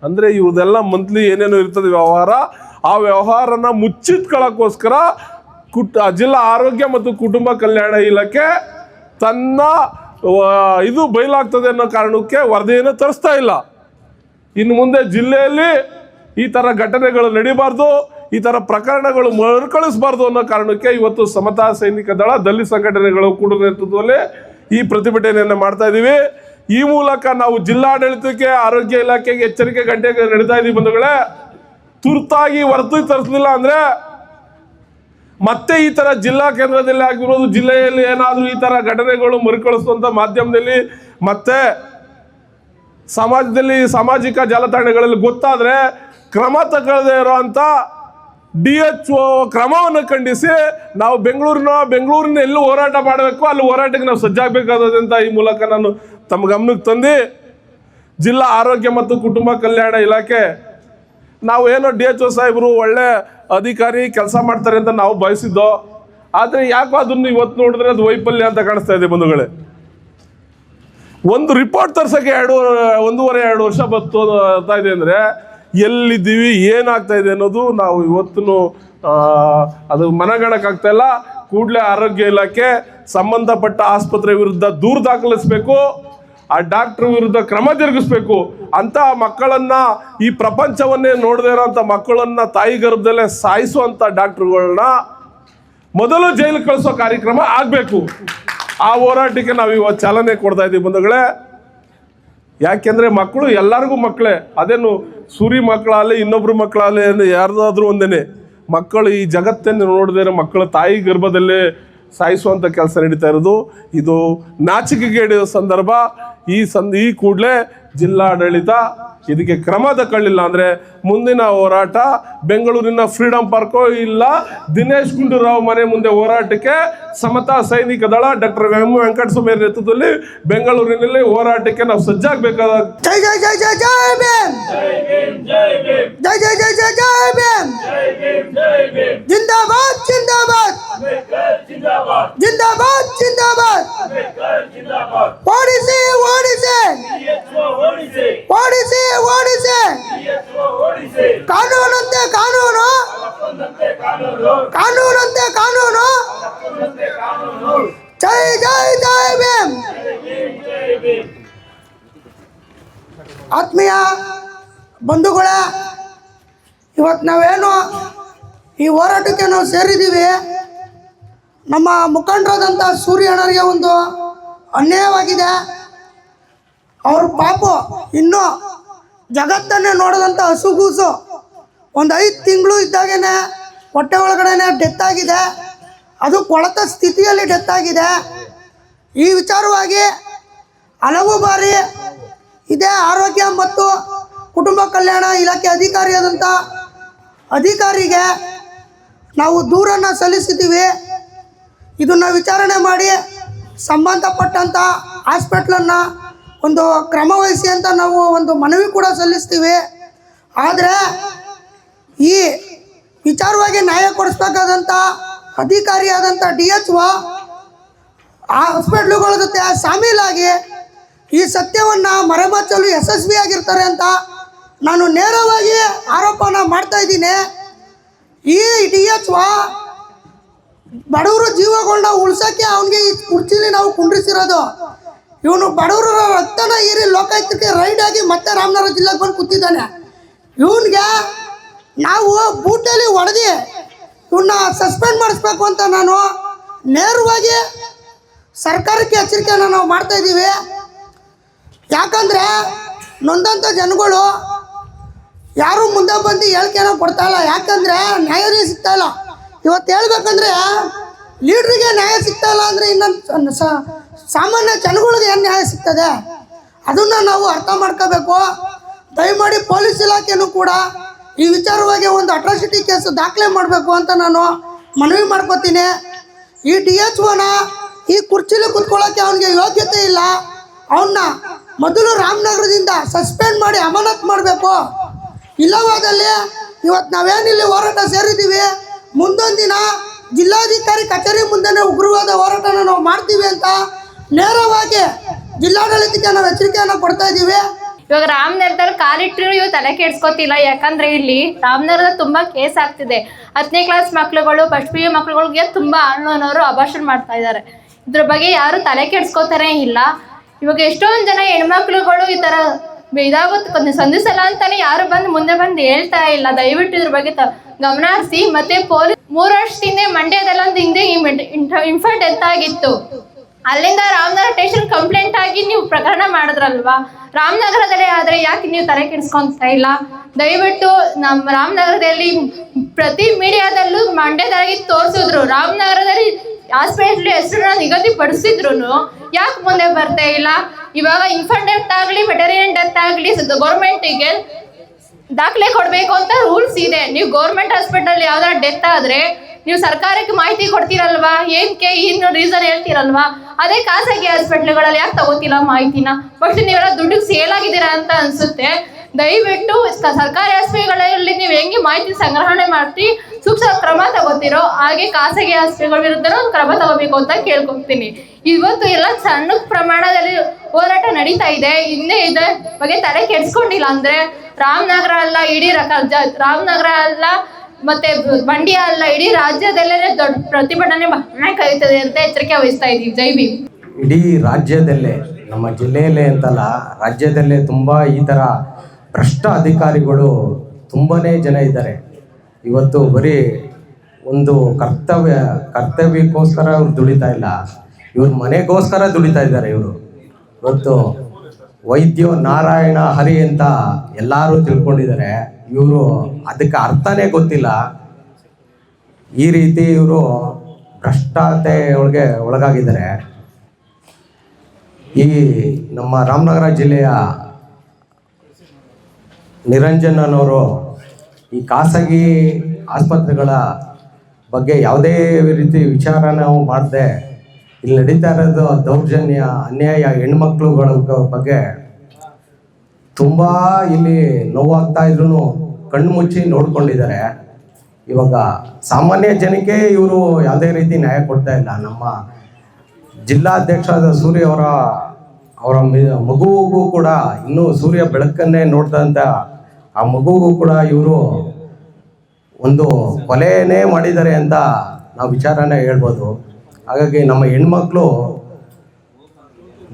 S3: ಅಂದರೆ ಇವ್ರದೆಲ್ಲ ಮಂತ್ಲಿ ಏನೇನು ಇರ್ತದೆ ವ್ಯವಹಾರ, ಆ ವ್ಯವಹಾರನ ಮುಚ್ಚಿಟ್ಕೊಳ್ಳೋಕ್ಕೋಸ್ಕರ ಕುಟ್ ಜಿಲ್ಲಾ ಆರೋಗ್ಯ ಮತ್ತು ಕುಟುಂಬ ಕಲ್ಯಾಣ ಇಲಾಖೆ ತನ್ನ ಇದು ಬಯಲಾಗ್ತದೆ ಅನ್ನೋ ಕಾರಣಕ್ಕೆ ವರದಿಯನ್ನು ತರಿಸ್ತಾ ಇಲ್ಲ. ಇನ್ನು ಮುಂದೆ ಜಿಲ್ಲೆಯಲ್ಲಿ ಈ ಥರ ಘಟನೆಗಳು ನಡೀಬಾರ್ದು, ಈ ಥರ ಪ್ರಕರಣಗಳು ಮರುಕಳಿಸಬಾರ್ದು ಅನ್ನೋ ಕಾರಣಕ್ಕೆ ಇವತ್ತು ಸಮತಾ ಸೈನಿಕ ದಳ, ದಲಿತ ಸಂಘಟನೆಗಳು ಕೂಡ ನೇತೃತ್ವದಲ್ಲಿ ಈ ಪ್ರತಿಭಟನೆಯನ್ನು ಮಾಡ್ತಾ ಇದ್ದೀವಿ ಈ ಮೂಲಕ ನಾವು ಜಿಲ್ಲಾಡಳಿತಕ್ಕೆ, ಆರೋಗ್ಯ ಇಲಾಖೆಗೆ ಎಚ್ಚರಿಕೆ ಗಂಟೆಗೆ ನಡೀತಾ ಇದ್ದೀವಿ ಬಂಧುಗಳೇ. ತುರ್ತಾಗಿ ವರದಿ ತರಿಸಲಿಲ್ಲ ಅಂದರೆ ಮತ್ತೆ ಈ ತರ ಜಿಲ್ಲಾ ಕೇಂದ್ರದಲ್ಲಿ ಆಗಿರೋದು, ಜಿಲ್ಲೆಯಲ್ಲಿ ಏನಾದರೂ ಈ ತರ ಘಟನೆಗಳು ಮರುಕಳಿಸುವಂತ ಮಾಧ್ಯಮದಲ್ಲಿ ಮತ್ತೆ ಸಮಾಜದಲ್ಲಿ ಸಾಮಾಜಿಕ ಜಾಲತಾಣಗಳಲ್ಲಿ ಗೊತ್ತಾದ್ರೆ ಕ್ರಮ ತಗೊಳ್ಳದೇ ಇರುವಂತ ಡಿ ಎಚ್ ಒ ಕ್ರಮವನ್ನು ಖಂಡಿಸಿ ನಾವು ಬೆಂಗಳೂರಿನ ಬೆಂಗಳೂರಿನ ಎಲ್ಲಿ ಹೋರಾಟ ಮಾಡಬೇಕು, ಅಲ್ಲಿ ಹೋರಾಟಕ್ಕೆ ನಾವು ಸಜ್ಜಾಗಬೇಕಾದಂತ ಈ ಮೂಲಕ ನಾನು ತಮ್ಮ ಗಮನಕ್ಕೆ ತಂದು, ಜಿಲ್ಲಾ ಆರೋಗ್ಯ ಮತ್ತು ಕುಟುಂಬ ಕಲ್ಯಾಣ ಇಲಾಖೆ, ನಾವು ಏನೋ ಡಿ ಎಚ್ ಒ ಸಾಹೇಬರು ಒಳ್ಳೆ ಅಧಿಕಾರಿ ಕೆಲಸ ಮಾಡ್ತಾರೆ ಅಂತ ನಾವು ಬಯಸಿದ್ದೋ, ಆದರೆ ಯಾಕೋ ಅದನ್ನು ಇವತ್ತು ನೋಡಿದ್ರೆ ಅದು ವೈಫಲ್ಯ ಅಂತ ಕಾಣಿಸ್ತಾ ಇದೆ ಬಂಧುಗಳೇ. ಒಂದು ರಿಪೋರ್ಟ್ ತರ್ಸೋಕ್ಕೆ ಎರಡು, ಒಂದೂವರೆ, ಎರಡು ವರ್ಷ ಬತ್ತು ಇದೆ ಅಂದರೆ ಎಲ್ಲಿದ್ದೀವಿ, ಏನಾಗ್ತಾ ಇದೆ ಅನ್ನೋದು ನಾವು ಇವತ್ತು ಅದು ಮನಗಣಕ್ಕಾಗ್ತಾ ಇಲ್ಲ. ಕೂಡಲೇ ಆರೋಗ್ಯ ಇಲಾಖೆ ಸಂಬಂಧಪಟ್ಟ ಆಸ್ಪತ್ರೆ ವಿರುದ್ಧ ದೂರು ದಾಖಲಿಸಬೇಕು, ಆ ಡಾಕ್ಟರ್ ವಿರುದ್ಧ ಕ್ರಮ ಜರುಗಿಸ್ಬೇಕು. ಅಂತ ಮಕ್ಕಳನ್ನ ಈ ಪ್ರಪಂಚವನ್ನೇ ನೋಡದೇ ಇರೋಂಥ ಮಕ್ಕಳನ್ನ ತಾಯಿ ಗರ್ಭದಲ್ಲೇ ಸಾಯಿಸುವಂಥ ಡಾಕ್ಟ್ರುಗಳನ್ನ ಮೊದಲು ಜೈಲು ಕಳಿಸೋ ಕಾರ್ಯಕ್ರಮ ಆಗಬೇಕು. ಆ ಹೋರಾಟಕ್ಕೆ ನಾವು ಇವತ್ತು ಚಾಲನೆ ಕೊಡ್ತಾ ಇದ್ದೀವಿ ಬಂಧುಗಳೇ. ಯಾಕೆಂದ್ರೆ ಮಕ್ಕಳು ಎಲ್ಲರಿಗೂ ಮಕ್ಕಳೇ. ಅದೇನು ಸೂರಿ ಮಕ್ಕಳಾಗಲಿ, ಇನ್ನೊಬ್ರು ಮಕ್ಕಳಾಗಲಿ ಯಾರ್ದಾದ್ರೂ ಒಂದೇನೆ ಮಕ್ಕಳು ಈ ಜಗತ್ತನ್ನು ನೋಡಿದ್ರೆ ಮಕ್ಕಳು ತಾಯಿ ಗರ್ಭದಲ್ಲೇ ಸಾಯಿಸುವಂಥ ಕೆಲಸ ನಡೀತಾ ಇರೋದು. ಇದು ನಾಚಿಕೆಗೇಡಿದ ಸಂದರ್ಭ. ಈ ಸಂದ ಈ ಕೂಡಲೇ ಜಿಲ್ಲಾಡಳಿತ ಇದಕ್ಕೆ ಕ್ರಮ ತಗೊಳ್ಳಿಲ್ಲ ಅಂದರೆ ಮುಂದಿನ ಹೋರಾಟ ಬೆಂಗಳೂರಿನ ಫ್ರೀಡಂ ಪಾರ್ಕೋ ಇಲ್ಲ ದಿನೇಶ್ ಗುಂಡೂರಾವ್ ಮನೆ ಮುಂದೆ ಹೋರಾಟಕ್ಕೆ ಸಮತಾ ಸೈನಿಕ ದಳ ಡಾಕ್ಟರ್ ಎಂ ವೆಂಕಟಸ್ವಾಮಿ ನೇತೃತ್ವದಲ್ಲಿ ಬೆಂಗಳೂರಿನಲ್ಲಿ ಹೋರಾಟಕ್ಕೆ ನಾವು ಸಜ್ಜಾಗಬೇಕಾದ
S4: ಜಿಂದಾಬಾದ್ ಜಿಂದಾಬಾದ್! ಜಿಂದಾಬಾದ್ ಜಿಂದಾಬಾದ್! ಓಡಿಸಿ ಓಡಿಸಿ! ಓಡಿಸಿ. ಓಡಿಸಿ ಕಾನೂನಂತೆ ಕಾನೂನು. ಕಾನೂನಂತೆ ಕಾನೂನು. ಜೈ ಜೈ ಜೈ ಭೀಮ್. ಆತ್ಮೀಯ ಬಂಧುಗಳ ಇವತ್ತು ನಾವೇನು ಈ ಹೋರಾಟಕ್ಕೆ ನಾವು ಸೇರಿದ್ದೀವಿ. ನಮ್ಮ ಮುಖಂಡರಾದಂಥ ಸೂರ್ಯಣ್ಣರಿಗೆ ಒಂದು ಅನ್ಯಾಯವಾಗಿದೆ. ಅವ್ರ ಪಾಪ, ಇನ್ನೂ ಜಗತ್ತನ್ನೇ ನೋಡದಂಥ ಹಸುಗೂಸು ಒಂದು ಐದು ತಿಂಗಳು ಇದ್ದಾಗೇನೆ ಹೊಟ್ಟೆ ಒಳಗಡೆನೆ ಡೆತ್ ಆಗಿದೆ. ಅದು ಕೊಳತ ಸ್ಥಿತಿಯಲ್ಲಿ ಡೆತ್ ಆಗಿದೆ. ಈ ವಿಚಾರವಾಗಿ ಹಲವು ಬಾರಿ ಇದೇ ಆರೋಗ್ಯ ಮತ್ತು ಕುಟುಂಬ ಕಲ್ಯಾಣ ಇಲಾಖೆ ಅಧಿಕಾರಿಯಾದಂಥ ಅಧಿಕಾರಿಗೆ ನಾವು ದೂರನ್ನು ಸಲ್ಲಿಸಿದ್ದೀವಿ. ಇದನ್ನು ವಿಚಾರಣೆ ಮಾಡಿ ಸಂಬಂಧಪಟ್ಟಂಥ ಹಾಸ್ಪಿಟ್ಲನ್ನು ಒಂದು ಕ್ರಮ ವಹಿಸಿ ಅಂತ ನಾವು ಒಂದು ಮನವಿ ಕೂಡ ಸಲ್ಲಿಸ್ತೀವಿ. ಆದರೆ ಈ ವಿಚಾರವಾಗಿ ನ್ಯಾಯ ಕೊಡಿಸ್ಬೇಕಾದಂಥ ಅಧಿಕಾರಿಯಾದಂಥ ಡಿ ಎಚ್ ಒ ಆ ಹಾಸ್ಪಿಟ್ಲುಗಳ ಜೊತೆ ಶಾಮೀಲಾಗಿ ಈ ಸತ್ಯವನ್ನು ಮರೆಮಾಚಲು ಯಶಸ್ವಿಯಾಗಿರ್ತಾರೆ ಅಂತ ನಾನು ನೇರವಾಗಿ ಆರೋಪನ ಮಾಡ್ತಾ ಇದ್ದೀನಿ. ಈ ಡಿ ಎಚ್ ಒ ಬಡವರು ಜೀವಗಳನ್ನ ಉಳ್ಸೋಕ್ಕೆ ಅವನಿಗೆ ಈ ಕುರ್ಚಿಲಿ ನಾವು ಕುಂಡ್ರಿಸಿರೋದು. ಇವನು ಬಡವರು ರಕ್ತನ ಏರಿ ಲೋಕಾಯುಕ್ತಕ್ಕೆ ರೈಡ್ ಆಗಿ ಮತ್ತೆ ರಾಮನಗರ ಜಿಲ್ಲೆಗೆ ಬಂದು ಕೂತಿದ್ದಾನೆ. ಇವನಿಗೆ ನಾವು ಬೂಟಲ್ಲಿ ಹೊಡೆದು ಇವನ್ನ ಸಸ್ಪೆಂಡ್ ಮಾಡಿಸ್ಬೇಕು ಅಂತ ನಾನು ನೇರವಾಗಿ ಸರ್ಕಾರಕ್ಕೆ ಎಚ್ಚರಿಕೆಯನ್ನು ನಾವು ಮಾಡ್ತಾ ಇದ್ದೀವಿ. ಯಾಕಂದರೆ ನೊಂದಂಥ ಜನಗಳು ಯಾರೂ ಮುಂದೆ ಬಂದು ಹೇಳಿಕೆನ ಕೊಡ್ತಾ ಇಲ್ಲ. ಯಾಕಂದರೆ ಸಿಗ್ತಾ ಇಲ್ಲ. ಇವತ್ತು ಹೇಳ್ಬೇಕಂದ್ರೆ ಲೀಡ್ರಿಗೆ ನ್ಯಾಯ ಸಿಗ್ತಾ ಇಲ್ಲ ಅಂದರೆ ಇನ್ನೊಂದು ಸಾಮಾನ್ಯ ಜನಗಳಿಗೆ ಏನು ನ್ಯಾಯ ಸಿಗ್ತದೆ? ಅದನ್ನು ನಾವು ಅರ್ಥ ಮಾಡ್ಕೋಬೇಕು. ದಯಮಾಡಿ ಪೊಲೀಸ್ ಇಲಾಖೆನೂ ಕೂಡ ಈ ವಿಚಾರವಾಗಿ ಒಂದು ಅಟ್ರಾಸಿಟಿ ಕೇಸ್ ದಾಖಲೆ ಮಾಡಬೇಕು ಅಂತ ನಾನು ಮನವಿ ಮಾಡ್ಕೋತೀನಿ. ಈ ಡಿ ಎಚ್ ಓನ ಈ ಕುರ್ಚಿಲಿ ಕುತ್ಕೊಳ್ಳೋಕ್ಕೆ ಅವನಿಗೆ ಯೋಗ್ಯತೆ ಇಲ್ಲ. ಅವನ್ನ ಮೊದಲು ರಾಮನಗರದಿಂದ ಸಸ್ಪೆಂಡ್ ಮಾಡಿ ಅಮಾನತ್ ಮಾಡಬೇಕು. ಇಲ್ಲವಾದಲ್ಲಿ ಇವತ್ತು ನಾವೇನಿಲ್ಲಿ ಹೋರಾಟ ಸೇರಿದ್ದೀವಿ ಮುಂದೊಂದು ದಿನ ಜಿಲ್ಲಾಧಿಕಾರಿ ಕಚೇರಿ ಮುಂದೆನೇ ಉಗ್ರವಾದ ಹೋರಾಟನ ನಾವು ಮಾಡ್ತೀವಿ ಅಂತ ನೇರವಾಗಿ ಜಿಲ್ಲಾಡಳಿತಕ್ಕೆ ನಾವು ಎಚ್ಚರಿಕೆಯನ್ನು ಕೊಡ್ತಾ ಇದ್ದೀವಿ.
S5: ಇವಾಗ ರಾಮನಗರದಲ್ಲಿ ಕಾಲಿಟ್ಟರು ಇವು ತಲೆ ಕೆಡ್ಸ್ಕೊತಿಲ್ಲ. ಯಾಕಂದ್ರೆ ಇಲ್ಲಿ ರಾಮನಗರದಲ್ಲಿ ತುಂಬಾ ಕೇಸ್ ಆಗ್ತಿದೆ. ಹತ್ತನೇ ಕ್ಲಾಸ್ ಮಕ್ಳುಗಳು ಫಸ್ಟ್ ಪಿ ಯು ಮಕ್ಳುಗಳಿಗೆ ತುಂಬಾ ಅನ್ನೋರು ಅಭಾಷಣ ಮಾಡ್ತಾ ಇದ್ದಾರೆ. ಇದ್ರ ಬಗ್ಗೆ ಯಾರು ತಲೆ ಕೆಡ್ಸ್ಕೊತಾನೆ ಇಲ್ಲ. ಇವಾಗ ಎಷ್ಟೊಂದು ಜನ ಹೆಣ್ಮಕ್ಳುಗಳು ಈ ತರ ಇದಾಗುತ್ತೆ ಸಂಧಿಸಲ್ಲ ಅಂತಾನೆ ಯಾರು ಬಂದು ಮುಂದೆ ಬಂದು ಹೇಳ್ತಾ ಇಲ್ಲ. ದಯವಿಟ್ಟು ಇದ್ರ ಬಗ್ಗೆ ಗಮನ ಹರಿಸಿ ಮತ್ತೆ ಪೊಲೀಸ್ ಮೂರು ವರ್ಷದಿಂದ ಹಿಂದೆ ಒಂದು ಹಿಂದೆ ಇನ್ಫೆಂಟ್ ಡೆತ್ ಆಗಿತ್ತು ಅಲ್ಲಿಂದ ರಾಮನಗರ ಸ್ಟೇಷನ್ ಕಂಪ್ಲೇಂಟ್ ಆಗಿ ನೀವು ಪ್ರಕರಣ ಮಾಡಿದ್ರಲ್ವಾ? ರಾಮನಗರದಲ್ಲೇ ಆದ್ರೆ ಯಾಕೆ ನೀವು ತಲೆ ಕೆಡಿಸ್ಕೊಂತ ಇಲ್ಲ? ದಯವಿಟ್ಟು ನಮ್ಮ ರಾಮನಗರದಲ್ಲಿ ಪ್ರತಿ ಮೀಡಿಯಾದಲ್ಲೂ ಮಂಡ್ಯದಾಗಿ ತೋರಿಸಿದ್ರು. ರಾಮನಗರದಲ್ಲಿ ಹಾಸ್ಪಿಟಲ್ ಹೆಸರನ್ನ ನಿಗದಿಪಡಿಸಿದ್ರು ಯಾಕೆ ಮುಂದೆ ಬರ್ತಾ ಇಲ್ಲ? ಇವಾಗ ಇನ್ಫಂಟ್ ಡೆತ್ ಆಗಲಿ ವೆಟರಿಯನ್ ಡೆತ್ ಆಗಲಿ ಗೌರ್ಮೆಂಟಿಗೆ ದಾಖಲೆ ಕೊಡಬೇಕು ಅಂತ ರೂಲ್ಸ್ ಇದೆ. ನೀವು ಗೌರ್ಮೆಂಟ್ ಹಾಸ್ಪಿಟಲ್ ಯಾವ್ದಾರ ಡೆತ್ ಆದ್ರೆ ನೀವು ಸರ್ಕಾರಕ್ಕೆ ಮಾಹಿತಿ ಕೊಡ್ತೀರಲ್ವಾ? ಏನಕ್ಕೆ ಏನು ರೀಸನ್ ಹೇಳ್ತೀರಲ್ವಾ? ಅದೇ ಖಾಸಗಿ ಹಾಸ್ಪಿಟ್ಲ್ಗಳಲ್ಲಿ ಯಾಕೆ ತಗೋತಿಲ್ಲ ಮಾಹಿತಿನ? ಬಟ್ ನೀವೆಲ್ಲ ದುಡ್ಡಿಗೆ ಸೇಲ್ ಆಗಿದ್ದೀರಾ ಅಂತ ಅನ್ಸುತ್ತೆ. ದಯವಿಟ್ಟು ಸರ್ಕಾರಿ ಆಸ್ಪತ್ರೆಗಳಲ್ಲಿ ನೀವು ಹೆಂಗೆ ಮಾಹಿತಿ ಸಂಗ್ರಹಣೆ ಮಾಡ್ತಿ, ಸೂಕ್ತ ಕ್ರಮ ತಗೋತಿರೋ ಹಾಗೆ ಖಾಸಗಿ ಆಸ್ಪತ್ರೆಗಳ ಒಂದು ಕ್ರಮ ತಗೋಬೇಕು ಅಂತ ಕೇಳ್ಕೊತೀನಿ ಇವತ್ತು ಎಲ್ಲ ಸಣ್ಣ ಪ್ರಮಾಣದಲ್ಲಿ ಹೋರಾಟ ನಡೀತಾ ಇದೆ. ಹಿಂದೆ ಇದೆ ಬಗ್ಗೆ ತಲೆ ಕೆಡ್ಸ್ಕೊಂಡಿಲ್ಲ ಅಂದ್ರೆ ರಾಮನಗರ ಅಲ್ಲ ಇಡೀ ರಾಮನಗರ ಅಲ್ಲ ಮತ್ತೆ ಮಂಡ್ಯ ಅಲ್ಲ ಇಡೀ ರಾಜ್ಯದಲ್ಲೇ ದೊಡ್ಡ ಪ್ರತಿಭಟನೆ ಬಹಳ ಕರೀತದೆ ಅಂತ ಎಚ್ಚರಿಕೆ ವಹಿಸ್ತಾ ಇದೀವಿ ಜೈ ಭೀಮ್.
S6: ಇಡೀ ರಾಜ್ಯದಲ್ಲೇ, ನಮ್ಮ ಜಿಲ್ಲೆಯಲ್ಲೇ ಅಂತಲ್ಲ, ರಾಜ್ಯದಲ್ಲೇ ತುಂಬ ಈ ಥರ ಭ್ರಷ್ಟ ಅಧಿಕಾರಿಗಳು ತುಂಬಾ ಜನ ಇದ್ದಾರೆ. ಇವತ್ತು ಬರೀ ಒಂದು ಕರ್ತವ್ಯ ಕರ್ತವ್ಯಕ್ಕೋಸ್ಕರ ಅವ್ರು ದುಡಿತಾ ಇಲ್ಲ. ಇವ್ರ ಮನೆಗೋಸ್ಕರ ದುಡಿತಾ ಇದ್ದಾರೆ ಇವರು. ಇವತ್ತು ವೈದ್ಯೋ ನಾರಾಯಣ ಹರಿ ಅಂತ ಎಲ್ಲರೂ ತಿಳ್ಕೊಂಡಿದ್ದಾರೆ. ಇವರು ಅದಕ್ಕೆ ಅರ್ಥನೇ ಗೊತ್ತಿಲ್ಲ. ಈ ರೀತಿ ಇವರು ಭ್ರಷ್ಟತೆ ಒಳಗೆ ಒಳಗಾಗಿದ್ದಾರೆ. ಈ ನಮ್ಮ ರಾಮನಗರ ಜಿಲ್ಲೆಯ ನಿರಂಜನ್ ಅನ್ನೋರು ಈ ಖಾಸಗಿ ಆಸ್ಪತ್ರೆಗಳ ಬಗ್ಗೆ ಯಾವುದೇ ರೀತಿ ವಿಚಾರ ನಾವು ಮಾಡದೆ ಇಲ್ಲಿ ನಡೀತಾ ಇರೋದು ದೌರ್ಜನ್ಯ, ಅನ್ಯಾಯ, ಹೆಣ್ಮಕ್ಳುಗಳ ಬಗ್ಗೆ ತುಂಬ ಇಲ್ಲಿ ನೋವಾಗ್ತಾ ಇದ್ರು ಕಣ್ಣು ಮುಚ್ಚಿ ನೋಡ್ಕೊಂಡಿದ್ದಾರೆ. ಇವಾಗ ಸಾಮಾನ್ಯ ಜನಕ್ಕೆ ಇವರು ಯಾವುದೇ ರೀತಿ ನ್ಯಾಯ ಕೊಡ್ತಾ ಇಲ್ಲ. ನಮ್ಮ ಜಿಲ್ಲಾಧ್ಯಕ್ಷರಾದ ಸೂರ್ಯ ಅವರ ಅವರ ಮಗುವೂ ಮಗುವಿಗೂ ಕೂಡ ಇನ್ನೂ ಸೂರ್ಯ ಬೆಳಕನ್ನೇ ನೋಡ್ದಂತ ಆ ಮಗುವಿಗೂ ಕೂಡ ಇವರು ಒಂದು ಕೊಲೆನೇ ಮಾಡಿದ್ದಾರೆ ಅಂತ ನಾವು ವಿಚಾರನೇ ಹೇಳ್ಬೋದು. ಹಾಗಾಗಿ ನಮ್ಮ ಹೆಣ್ಮಕ್ಳು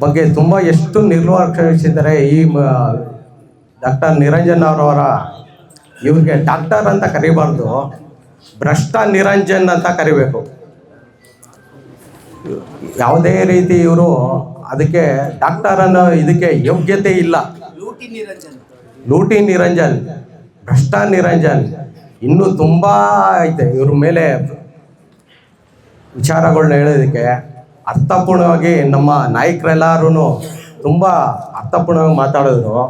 S6: ಬಗ್ಗೆ ತುಂಬ ಎಷ್ಟು ನಿರ್ಲಕ್ಷಿಸಿದ್ದಾರೆ ಈ ಡಾಕ್ಟರ್ ನಿರಂಜನ್ ಅವರವರ ಇವ್ರಿಗೆ ಡಾಕ್ಟರ್ ಅಂತ ಕರಿಬಾರ್ದು ಭ್ರಷ್ಟ ನಿರಂಜನ್ ಅಂತ ಕರಿಬೇಕು. ಯಾವುದೇ ರೀತಿ ಇವರು ಅದಕ್ಕೆ ಡಾಕ್ಟರ್ ಅನ್ನೋ ಇದಕ್ಕೆ ಯೋಗ್ಯತೆ ಇಲ್ಲ. ಲೂಟಿ ನಿರಂಜನ್ ಭ್ರಷ್ಟ ನಿರಂಜನ್ ಇನ್ನೂ ತುಂಬ ಐತೆ. ಇವ್ರ ಮೇಲೆ ವಿಚಾರಗಳನ್ನ ಹೇಳೋದಕ್ಕೆ ಅರ್ಥಪೂರ್ಣವಾಗಿ ನಮ್ಮ ನಾಯಕರೆಲ್ಲರೂ ತುಂಬ ಅರ್ಥಪೂರ್ಣವಾಗಿ ಮಾತಾಡಿದ್ರು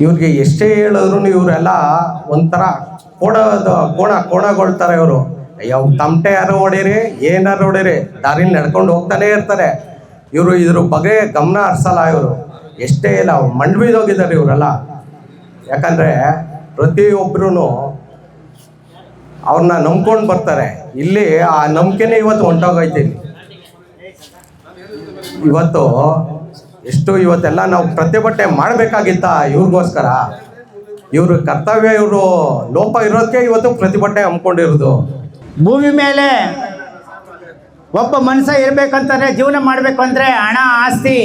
S6: ಇವ್ರಿಗೆ ಎಷ್ಟೇ ಹೇಳಿದ್ರು ಇವರೆಲ್ಲ ಒಂಥರ ಕೋಣದ ಕೋಣ ಕೋಣಗೊಳ್ತಾರೆ ಇವರು. ಅಯ್ಯೋ ತಮಟೆ ಯಾರು ಹೊಡೀರಿ, ಏನಾರು ಹೊಡೀರಿ ದಾರಿನ ನಡ್ಕೊಂಡು ಹೋಗ್ತಾನೆ ಇರ್ತಾರೆ. ಇವರು ಇದ್ರ ಬಗ್ಗೆ ಗಮನ ಹರಿಸಲ್ಲ ಇವರು. ಎಷ್ಟೇ ಇಲ್ಲ ಮಂಡ್ ಬಿದ್ದೋಗಿದ್ದಾರೆ ಇವರೆಲ್ಲ. ಯಾಕಂದರೆ ಪ್ರತಿಯೊಬ್ಬರೂ ಅವ್ರನ್ನ ನಂಬ್ಕೊಂಡು ಬರ್ತಾರೆ. ಇಲ್ಲಿ ಆ ನಂಬಿಕೆನೇ ಇವತ್ತು ಹೊಂಟೋಗೈತೆ ಇವತ್ತು ಎಷ್ಟು ಇವತ್ತೆಲ್ಲ ನಾವು ಪ್ರತಿಭಟನೆ ಮಾಡಬೇಕಾಗಿತ್ತ ಇವ್ರಿಗೋಸ್ಕರ. ಇವ್ರ ಕರ್ತವ್ಯ, ಇವರು ಲೋಪ ಇರೋದಕ್ಕೆ ಇವತ್ತು ಪ್ರತಿಭಟನೆ ಹಮ್ಮಿಕೊಂಡಿರೋದು.
S7: ಭೂಮಿ ಮೇಲೆ ಒಬ್ಬ ಮನುಷ್ಯ ಇರಬೇಕಂತಂದ್ರೆ, ಜೀವನ ಮಾಡಬೇಕು ಅಂದರೆ ಹಣ, ಆಸ್ತಿ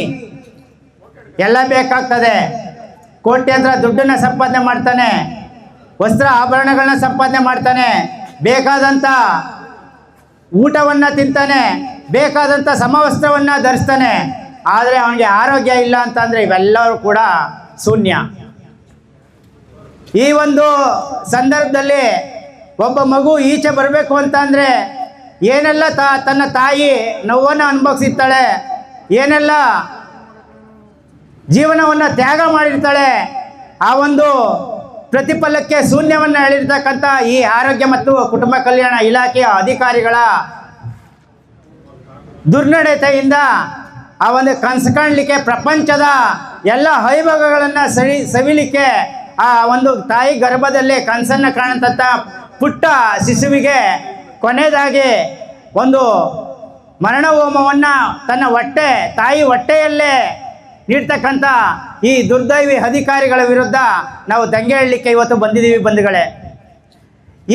S7: ಎಲ್ಲ ಬೇಕಾಗ್ತದೆ. ಕೋಟ್ಯಂತರ ದುಡ್ಡನ್ನ ಸಂಪಾದನೆ ಮಾಡ್ತಾನೆ. ವಸ್ತ್ರ ಆಭರಣಗಳನ್ನ ಸಂಪಾದನೆ ಮಾಡ್ತಾನೆ. ಬೇಕಾದಂಥ ಊಟವನ್ನು ತಿಂತಾನೆ. ಬೇಕಾದಂಥ ಸಮವಸ್ತ್ರವನ್ನು ಧರಿಸ್ತಾನೆ. ಆದರೆ ಅವನಿಗೆ ಆರೋಗ್ಯ ಇಲ್ಲ ಅಂತಂದರೆ ಇವೆಲ್ಲವೂ ಕೂಡ ಶೂನ್ಯ. ಈ ಒಂದು ಸಂದರ್ಭದಲ್ಲಿ ಒಬ್ಬ ಮಗು ಈಚೆ ಬರಬೇಕು ಅಂತ ಅಂದರೆ ಏನೆಲ್ಲ ತಾ, ತನ್ನ ತಾಯಿ ನೋವನ್ನು ಅನುಭವಿಸಿರ್ತಾಳೆ ಏನೆಲ್ಲ ಜೀವನವನ್ನು ತ್ಯಾಗ ಮಾಡಿರ್ತಾಳೆ, ಆ ಒಂದು ಪ್ರತಿಫಲಕ್ಕೆ ಶೂನ್ಯವನ್ನು ಹೇಳಿರ್ತಕ್ಕಂಥ ಈ ಆರೋಗ್ಯ ಮತ್ತು ಕುಟುಂಬ ಕಲ್ಯಾಣ ಇಲಾಖೆಯ ಅಧಿಕಾರಿಗಳ ದುರ್ನಡತೆಯಿಂದ ಆ ಒಂದು ಕನಸು ಕಾಣಲಿಕ್ಕೆ ಪ್ರಪಂಚದ ಎಲ್ಲ ಹೈಭಾಗಗಳನ್ನು ಸವಿ ಸವಿಲಿಕ್ಕೆ ಆ ಒಂದು ತಾಯಿ ಗರ್ಭದಲ್ಲಿ ಕನಸನ್ನು ಕಾಣಂಥ ಪುಟ್ಟ ಶಿಶುವಿಗೆ ಕೊನೆಯದಾಗಿ ಒಂದು ಮರಣ ಹೋಮವನ್ನು ತನ್ನ ಹೊಟ್ಟೆ ತಾಯಿ ಹೊಟ್ಟೆಯಲ್ಲೇ ನೀಡ್ತಕ್ಕಂಥ ಈ ದುರ್ದೈವಿ ಅಧಿಕಾರಿಗಳ ವಿರುದ್ಧ ನಾವು ದಂಗೆ ಹೇಳಲಿಕ್ಕೆ ಇವತ್ತು ಬಂದಿದ್ದೀವಿ ಬಂಧುಗಳೇ.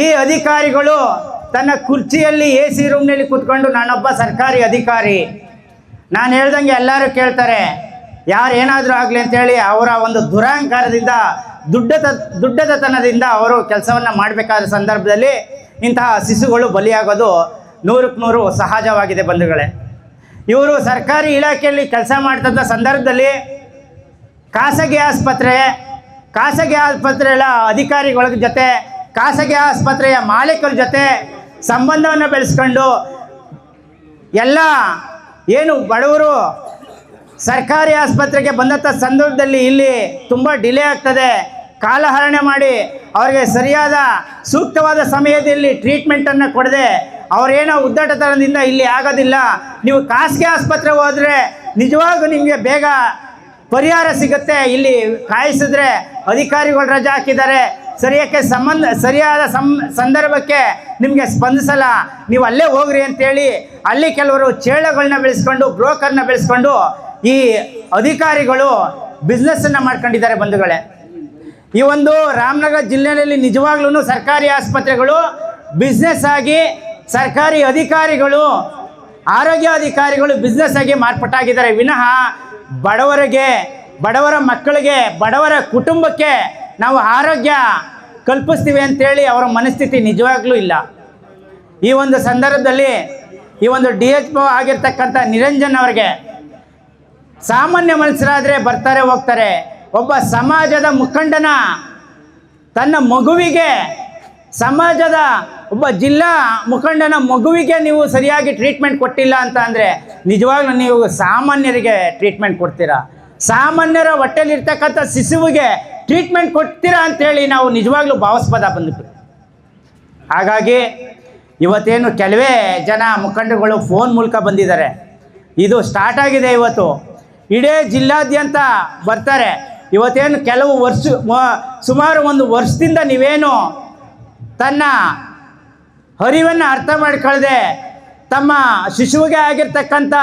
S7: ಈ ಅಧಿಕಾರಿಗಳು ತನ್ನ ಕುರ್ಚಿಯಲ್ಲಿ ಎ ಸಿ ರೂಮ್ನಲ್ಲಿ ಕೂತ್ಕೊಂಡು ನಾನೊಬ್ಬ ಸರ್ಕಾರಿ ಅಧಿಕಾರಿ. ನಾನು ಹೇಳ್ದಂಗೆ ಎಲ್ಲರೂ ಕೇಳ್ತಾರೆ ಯಾರು ಏನಾದರೂ ಆಗಲಿ ಅಂತೇಳಿ ಅವರ ಒಂದು ದುರಹಂಕಾರದಿಂದ, ದುಡ್ಡದ, ದುಡ್ಡದತನದಿಂದ ಅವರು ಕೆಲಸವನ್ನು ಮಾಡಬೇಕಾದ ಸಂದರ್ಭದಲ್ಲಿ ಇಂತಹ ಶಿಶುಗಳು ಬಲಿಯಾಗೋದು ನೂರಕ್ಕೆ ನೂರು ಸಹಜವಾಗಿದೆ ಬಂಧುಗಳೇ. ಇವರು ಸರ್ಕಾರಿ ಇಲಾಖೆಯಲ್ಲಿ ಕೆಲಸ ಮಾಡ್ತಂಥ ಸಂದರ್ಭದಲ್ಲಿ ಖಾಸಗಿ ಆಸ್ಪತ್ರೆ, ಖಾಸಗಿ ಆಸ್ಪತ್ರೆಗಳ ಅಧಿಕಾರಿಗಳ ಜೊತೆ, ಖಾಸಗಿ ಆಸ್ಪತ್ರೆಯ ಮಾಲೀಕರ ಜೊತೆ ಸಂಬಂಧವನ್ನು ಬೆಳೆಸ್ಕೊಂಡು ಎಲ್ಲ ಏನು ಬಡವರು ಸರ್ಕಾರಿ ಆಸ್ಪತ್ರೆಗೆ ಬಂದಂಥ ಸಂದರ್ಭದಲ್ಲಿ ಇಲ್ಲಿ ತುಂಬ ಡಿಲೇ ಆಗ್ತದೆ. ಕಾಲಹರಣೆ ಮಾಡಿ ಅವರಿಗೆ ಸರಿಯಾದ ಸೂಕ್ತವಾದ ಸಮಯದಲ್ಲಿ ಟ್ರೀಟ್ಮೆಂಟನ್ನು ಕೊಡದೆ ಅವರೇನೋ ಉದ್ದಟತನದಿಂದ ಇಲ್ಲಿ ಆಗೋದಿಲ್ಲ. ನೀವು ಖಾಸಗಿ ಆಸ್ಪತ್ರೆ ಹೋದರೆ ನಿಜವಾಗೂ ನಿಮಗೆ ಬೇಗ ಪರಿಹಾರ ಸಿಗುತ್ತೆ. ಇಲ್ಲಿ ಕಾಯಿಸಿದ್ರೆ ಅಧಿಕಾರಿಗಳು ರಜೆ ಹಾಕಿದ್ದಾರೆ. ಸರಿಯಕ್ಕೆ ಸಂಬಂಧ, ಸರಿಯಾದ ಸಂ, ಸಂದರ್ಭಕ್ಕೆ ನಿಮಗೆ ಸ್ಪಂದಿಸಲ್ಲ. ನೀವು ಅಲ್ಲೇ ಹೋಗ್ರಿ ಅಂತೇಳಿ ಅಲ್ಲಿ ಕೆಲವರು ಚೇಳಗಳನ್ನ ಬೆಳೆಸ್ಕೊಂಡು, ಬ್ರೋಕರ್ನ ಬೆಳೆಸ್ಕೊಂಡು ಈ ಅಧಿಕಾರಿಗಳು ಬಿಸ್ನೆಸ್ಸನ್ನು ಮಾಡ್ಕೊಂಡಿದ್ದಾರೆ ಬಂಧುಗಳೇ. ಈ ಒಂದು ರಾಮನಗರ ಜಿಲ್ಲೆಯಲ್ಲಿ ನಿಜವಾಗ್ಲೂ ಸರ್ಕಾರಿ ಆಸ್ಪತ್ರೆಗಳು ಬಿಸ್ನೆಸ್ ಆಗಿ ಸರ್ಕಾರಿ ಅಧಿಕಾರಿಗಳು, ಆರೋಗ್ಯ ಅಧಿಕಾರಿಗಳು ಬಿಸ್ನೆಸ್ ಆಗಿ ಮಾರ್ಪಟ್ಟಾಗಿದ್ದಾರೆ. ವಿನಃ ಬಡವರಿಗೆ, ಬಡವರ ಮಕ್ಕಳಿಗೆ, ಬಡವರ ಕುಟುಂಬಕ್ಕೆ ನಾವು ಆರೋಗ್ಯ ಕಲ್ಪಿಸ್ತೀವಿ ಅಂತೇಳಿ ಅವರ ಮನಸ್ಥಿತಿ ನಿಜವಾಗ್ಲೂ ಇಲ್ಲ. ಈ ಒಂದು ಸಂದರ್ಭದಲ್ಲಿ ಈ ಒಂದು ಡಿ ಎಚ್ ಒ ಆಗಿರ್ತಕ್ಕಂಥ ನಿರಂಜನ್ ಅವರಿಗೆ ಸಾಮಾನ್ಯ ಮನುಷ್ಯರಾದರೆ ಬರ್ತಾರೆ, ಹೋಗ್ತಾರೆ. ಒಬ್ಬ ಸಮಾಜದ ಮುಖಂಡನ ತನ್ನ ಮಗುವಿಗೆ ಸಮಾಜದ ಒಬ್ಬ ಜಿಲ್ಲಾ ಮುಖಂಡನ ಮಗುವಿಗೆ ನೀವು ಸರಿಯಾಗಿ ಟ್ರೀಟ್ಮೆಂಟ್ ಕೊಟ್ಟಿಲ್ಲ ಅಂತ ಅಂದರೆ ನಿಜವಾಗ್ಲೂ ನೀವು ಸಾಮಾನ್ಯರಿಗೆ ಟ್ರೀಟ್ಮೆಂಟ್ ಕೊಡ್ತೀರಾ? ಸಾಮಾನ್ಯರ ಹೊಟ್ಟೆಲಿರ್ತಕ್ಕಂಥ ಶಿಶುವಿಗೆ ಟ್ರೀಟ್ಮೆಂಟ್ ಕೊಡ್ತೀರಾ ಅಂಥೇಳಿ ನಾವು ನಿಜವಾಗ್ಲೂ ಭಾವಸ್ಪದ ಬಂದ್ಬಿಟ್ಟು ಹಾಗಾಗಿ ಇವತ್ತೇನು ಕೆಲವೇ ಜನ ಮುಖಂಡರುಗಳು ಫೋನ್ ಮೂಲಕ ಬಂದಿದ್ದಾರೆ. ಇದು ಸ್ಟಾರ್ಟ್ ಆಗಿದೆ ಇವತ್ತು. ಇಡೀ ಜಿಲ್ಲಾದ್ಯಂತ ಬರ್ತಾರೆ. ಇವತ್ತೇನು ಕೆಲವು ವರ್ಷ ಸುಮಾರು ಒಂದು ವರ್ಷದಿಂದ ನೀವೇನು ತನ್ನ ಹರಿವನ್ನು ಅರ್ಥ ಮಾಡ್ಕೊಳ್ಳದೆ ತಮ್ಮ ಶಿಶುವಿಗೆ ಆಗಿರ್ತಕ್ಕಂಥ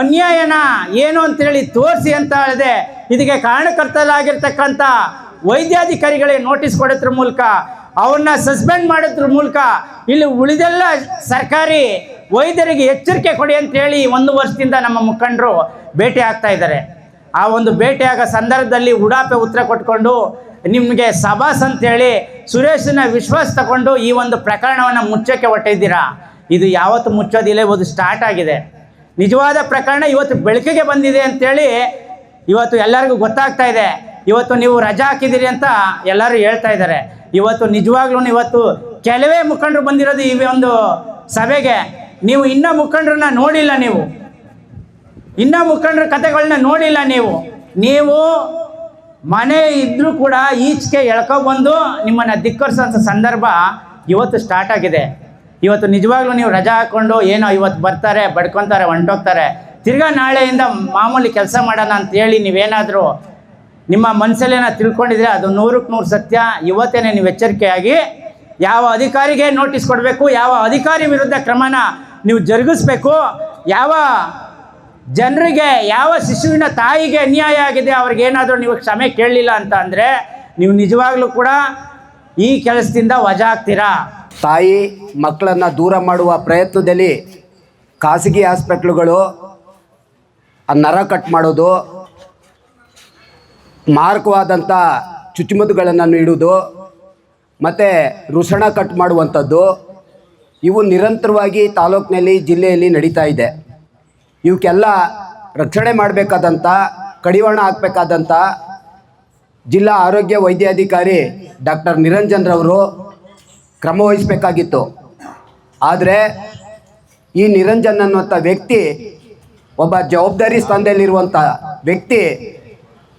S7: ಅನ್ಯಾಯನ ಏನು ಅಂತೇಳಿ ತೋರಿಸಿ ಅಂತ ಹೇಳಿದೆ. ಇದಕ್ಕೆ ಕಾರಣಕರ್ತರಾಗಿರ್ತಕ್ಕಂಥ ವೈದ್ಯಾಧಿಕಾರಿಗಳಿಗೆ ನೋಟಿಸ್ ಕೊಡೋದ್ರ ಮೂಲಕ, ಅವ್ರನ್ನ ಸಸ್ಪೆಂಡ್ ಮಾಡೋದ್ರ ಮೂಲಕ ಇಲ್ಲಿ ಉಳಿದೆಲ್ಲ ಸರ್ಕಾರಿ ವೈದ್ಯರಿಗೆ ಎಚ್ಚರಿಕೆ ಕೊಡಿ ಅಂತೇಳಿ ಒಂದು ವರ್ಷದಿಂದ ನಮ್ಮ ಮುಖಂಡರು ಭೇಟಿ ಆಗ್ತಾ ಇದ್ದಾರೆ. ಆ ಒಂದು ಭೇಟಿಯಾಗೋ ಸಂದರ್ಭದಲ್ಲಿ ಉಡಾಪೆ ಉತ್ತರ ಕೊಟ್ಕೊಂಡು ನಿಮಗೆ ಸಭಾಸ್ ಅಂತೇಳಿ ಸುರೇಶನ ವಿಶ್ವಾಸ ತಗೊಂಡು ಈ ಒಂದು ಪ್ರಕರಣವನ್ನು ಮುಚ್ಚಕ್ಕೆ ಹೊಟ್ಟಿದ್ದೀರಾ ಇದು ಯಾವತ್ತು ಮುಚ್ಚೋದಿಲ್ಲ ಇವತ್ತು ಸ್ಟಾರ್ಟ್ ಆಗಿದೆ. ನಿಜವಾದ ಪ್ರಕರಣ ಇವತ್ತು ಬೆಳಕಿಗೆ ಬಂದಿದೆ ಅಂತೇಳಿ ಇವತ್ತು ಎಲ್ಲರಿಗೂ ಗೊತ್ತಾಗ್ತಾ ಇದೆ. ಇವತ್ತು ನೀವು ರಜಾ ಹಾಕಿದ್ದೀರಿ ಅಂತ ಎಲ್ಲರೂ ಹೇಳ್ತಾ ಇದ್ದಾರೆ. ಇವತ್ತು ನಿಜವಾಗ್ಲೂ ಇವತ್ತು ಕೆಲವೇ ಮುಖಂಡರು ಬಂದಿರೋದು ಈ ಒಂದು ಸಭೆಗೆ. ನೀವು ಇನ್ನೂ ಮುಖಂಡರನ್ನ ನೋಡಿಲ್ಲ ನೀವು. ಇನ್ನ ಮುಖಂಡರ ಕಥೆಗಳನ್ನ ನೋಡಿಲ್ಲ ನೀವು. ನೀವು ಮನೆ ಇದ್ರೂ ಕೂಡ ಈಚೆಗೆ ಎಳ್ಕೊಬಂದು ನಿಮ್ಮನ್ನು ಧಿಕ್ಕರಿಸೋಂಥ ಸಂದರ್ಭ ಇವತ್ತು ಸ್ಟಾರ್ಟ್ ಆಗಿದೆ. ಇವತ್ತು ನಿಜವಾಗ್ಲೂ ನೀವು ರಜಾ ಹಾಕ್ಕೊಂಡು ಏನೋ ಇವತ್ತು ಬರ್ತಾರೆ, ಬಡ್ಕೊತಾರೆ, ಹೊಂಟೋಗ್ತಾರೆ. ತಿರ್ಗಾ ನಾಳೆಯಿಂದ ಮಾಮೂಲಿ ಕೆಲಸ ಮಾಡೋಣ ಅಂತೇಳಿ ನೀವೇನಾದರೂ ನಿಮ್ಮ ಮನಸ್ಸಲ್ಲೇನ ತಿಳ್ಕೊಂಡಿದ್ರೆ ಅದು ನೂರಕ್ಕೆ ನೂರು ಸತ್ಯ. ಇವತ್ತೇನೆ ನೀವು ಎಚ್ಚರಿಕೆಯಾಗಿ ಯಾವ ಅಧಿಕಾರಿಗೆ ನೋಟಿಸ್ ಕೊಡಬೇಕು, ಯಾವ ಅಧಿಕಾರಿ ವಿರುದ್ಧ ಕ್ರಮನ ನೀವು ಜರುಗಿಸ್ಬೇಕು, ಯಾವ ಜನರಿಗೆ ಯಾವ ಶಿಶುವಿನ ತಾಯಿಗೆ ಅನ್ಯಾಯ ಆಗಿದೆ, ಅವ್ರಿಗೆ ಏನಾದರೂ ನೀವು ಕ್ಷಮೆ ಕೇಳಲಿಲ್ಲ ಅಂತ ಅಂದರೆ ನೀವು ನಿಜವಾಗ್ಲೂ ಕೂಡ ಈ ಕೆಲಸದಿಂದ ವಜಾ ಆಗ್ತೀರಾ?
S8: ತಾಯಿ ಮಕ್ಕಳನ್ನು ದೂರ ಮಾಡುವ ಪ್ರಯತ್ನದಲ್ಲಿ ಖಾಸಗಿ ಆಸ್ಪೆಟ್ಲುಗಳು ನರ ಕಟ್ ಮಾಡೋದು ಮಾರಕವಾದಂಥ ಚುಚ್ಚುಮದ್ದುಗಳನ್ನು ನೀಡೋದು ಮತ್ತು ರುಸಣ ಕಟ್ ಮಾಡುವಂಥದ್ದು, ಇವು ನಿರಂತರವಾಗಿ ತಾಲೂಕಿನಲ್ಲಿ, ಜಿಲ್ಲೆಯಲ್ಲಿ ನಡೀತಾ ಇದೆ. ಇವಕ್ಕೆಲ್ಲ ರಕ್ಷಣೆ ಮಾಡಬೇಕಾದಂಥ ಕಡಿವಾಣ ಹಾಕಬೇಕಾದಂಥ ಜಿಲ್ಲಾ ಆರೋಗ್ಯ ವೈದ್ಯಾಧಿಕಾರಿ ಡಾಕ್ಟರ್ ನಿರಂಜನ್ರವರು ಕ್ರಮ ವಹಿಸಬೇಕಾಗಿತ್ತು. ಆದರೆ ಈ ನಿರಂಜನ್ ಅನ್ನುವಂಥ ವ್ಯಕ್ತಿ ಒಬ್ಬ ಜವಾಬ್ದಾರಿ ಸ್ಥಾನದಲ್ಲಿರುವಂಥ ವ್ಯಕ್ತಿ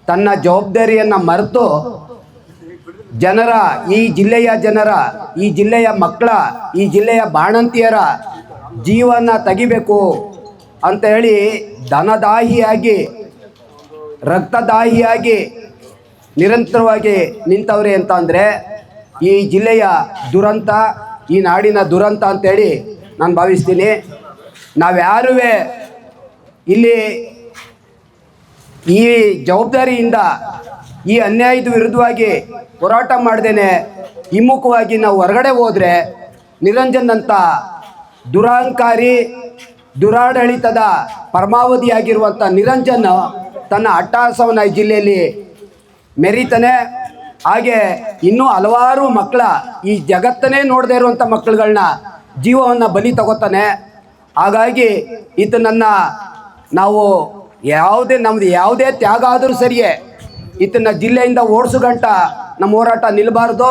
S8: ತನ್ನ ಜವಾಬ್ದಾರಿಯನ್ನು ಮರೆತು ಜನರ, ಈ ಜಿಲ್ಲೆಯ ಜನರ, ಈ ಜಿಲ್ಲೆಯ ಮಕ್ಕಳ, ಈ ಜಿಲ್ಲೆಯ ಬಾಣಂತಿಯರ ಜೀವನ ತೆಗಿಬೇಕು. ಅಂತ ಹೇಳಿ ಧನದಾಹಿಯಾಗಿ ರಕ್ತದಾಹಿಯಾಗಿ ನಿರಂತರವಾಗಿ ನಿಂತವ್ರೆ ಅಂತ ಅಂದರೆ ಈ ಜಿಲ್ಲೆಯ ದುರಂತ, ಈ ನಾಡಿನ ದುರಂತ ಅಂತೇಳಿ ನಾನು ಭಾವಿಸ್ತೀನಿ. ನಾವ್ಯಾರೂ ಇಲ್ಲಿ ಈ ಜವಾಬ್ದಾರಿಯಿಂದ ಈ ಅನ್ಯಾಯದ ವಿರುದ್ಧವಾಗಿ ಹೋರಾಟ ಮಾಡ್ದೇನೆ, ಹಿಮ್ಮುಖವಾಗಿ ನಾವು ಹೊರಗಡೆ ಹೋದರೆ ನಿರಂಜನ್ ಅಂತ ದುರಹಂಕಾರಿ ದುರಾಡಳಿತದ ಪರಮಾವಧಿಯಾಗಿರುವಂಥ ನಿರಂಜನ್ ತನ್ನ ಅಟ್ಟಹಾಸವನ್ನು ಈ ಜಿಲ್ಲೆಯಲ್ಲಿ ಮೆರೀತಾನೆ, ಹಾಗೆ ಇನ್ನೂ ಹಲವಾರು ಮಕ್ಕಳ ಈ ಜಗತ್ತನ್ನೇ ನೋಡದೇ ಇರುವಂಥ ಮಕ್ಕಳುಗಳನ್ನ ಜೀವವನ್ನು ಬಲಿ ತಗೋತಾನೆ. ಹಾಗಾಗಿ ಈತನನ್ನು ನಾವು ಯಾವುದೇ ನಮ್ಮದು ಯಾವುದೇ ತ್ಯಾಗ ಆದರೂ ಸರಿಯೇ ಈತನ ಜಿಲ್ಲೆಯಿಂದ ಓಡಿಸು ಗಂಟ ನಮ್ಮ ಹೋರಾಟ ನಿಲ್ಲಬಾರ್ದು